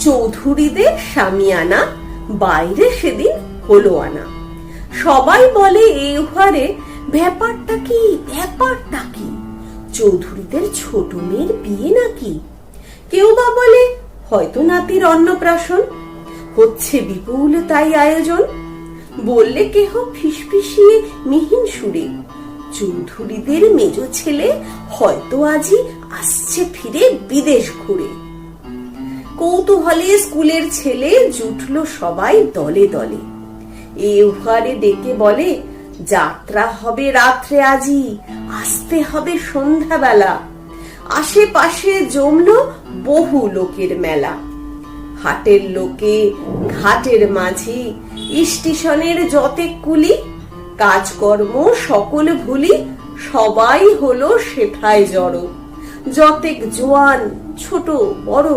চৌধুরীদের সামিয়ানা বাইরে সেদিন হলো আনা। সবাই বলে এই ঘরে ব্যাপারটা কি ব্যাপারটা কি? চৌধুরীদের ছোট মেয়ের বিয়ে নাকি? কেউ বা বলে, হয়তো নাতির অন্নপ্রাশন। হচ্ছে বিপুল তাই আয়োজন। বললে কেহ ফিসফিসিয়ে মিহিন সুরে, চৌধুরীদের মেজ ছেলে হয়তো আজই আসছে ফিরে বিদেশ ঘুরে। কৌতূহলে স্কুলের ছেলে জুটল সবাই দলে দলে। এ উহারে ডেকে বলে, যাত্রা হবে রাত্রে আজি, আসতে হবে সন্ধ্যাবেলা। আশেপাশে জমল বহু লোকের মেলা। হাটের লোকে, ঘাটের মাঝি, স্টেশনের যতেক কুলি, কাজকর্ম সকল ভুলি, সবাই হলো সেথায় জড়ো। যতেক জোয়ান, ছোট, বড়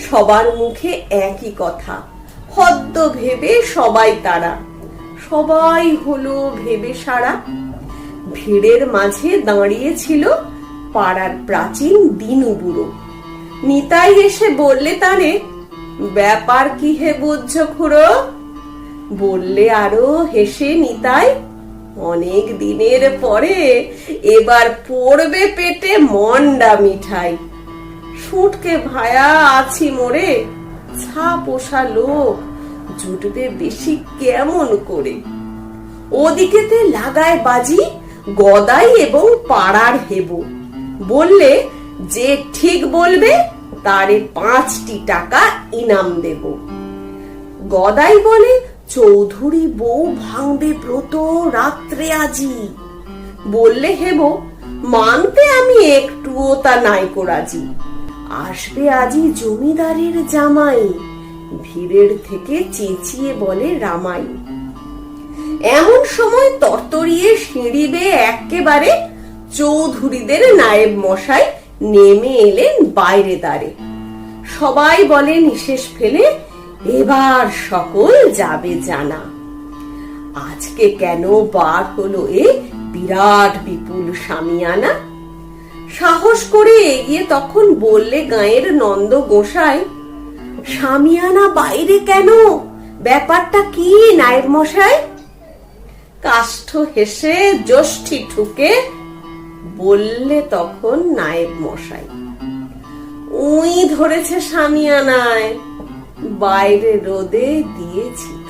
সবার মুখে একই কথা। হদ্দ ভেবে সবাই তারা। সবাই হলো ভেবে সারা ভিড়ের মাঝে দাঁড়িয়েছিল পাড়ার প্রাচীন দিনু বুড়ো। নিতাই এসে বললে তারে, ব্যাপার কি হে বুঝছ খুড়ো? বললে আরও হেসে নিতাই, অনেক দিনের পরে এবার পড়বে পেটে মন্ডা মিঠাই। সুটকে ভায়া আছি মোরে। ছা পোষা লোক জুটবে বেশি কেমন করে? ওদিকেতে লাগায় বাজি, গদাই এবং পাড়ার হেব। বললে, যে ঠিক বলবে, তারে পাঁচটি টাকা ইনাম দেব। গদাই বলে, চৌধুরী বউ ভাঙবে ব্রত রাত্রে আজি। বললে হেব, মানতে আমি একটুও তা নাই রাজি আসবে আজি জমিদারের জামাই। ভিড়ের থেকে চেঁচিয়ে বলে রামাই, এমন সময় তরতরিয়ে সিঁড়িবে একেবারে চৌধুরীদের নায়েব মশাই নেমে এলেন বাইরে দাঁড়ে সবাই বলে, নিশেষ ফেলে, এবার সকল যাবে জানা। আজকে কেন বার হলো এ বিরাট বিপুল সামিয়ানা সাহস করে এগিয়ে তখন বললে গায়ের নন্দ গোসাই, সামিয়ানা বাইরে কেন? ব্যাপারটা কি, নায়েব মশাই? কাষ্ঠ হেসে জ্যোষ্ঠী ঠুকে বললে তখন নায়েব মশাই, উই ধরেছে সামিয়ানায়, বাইরে রোদে দিয়েছি।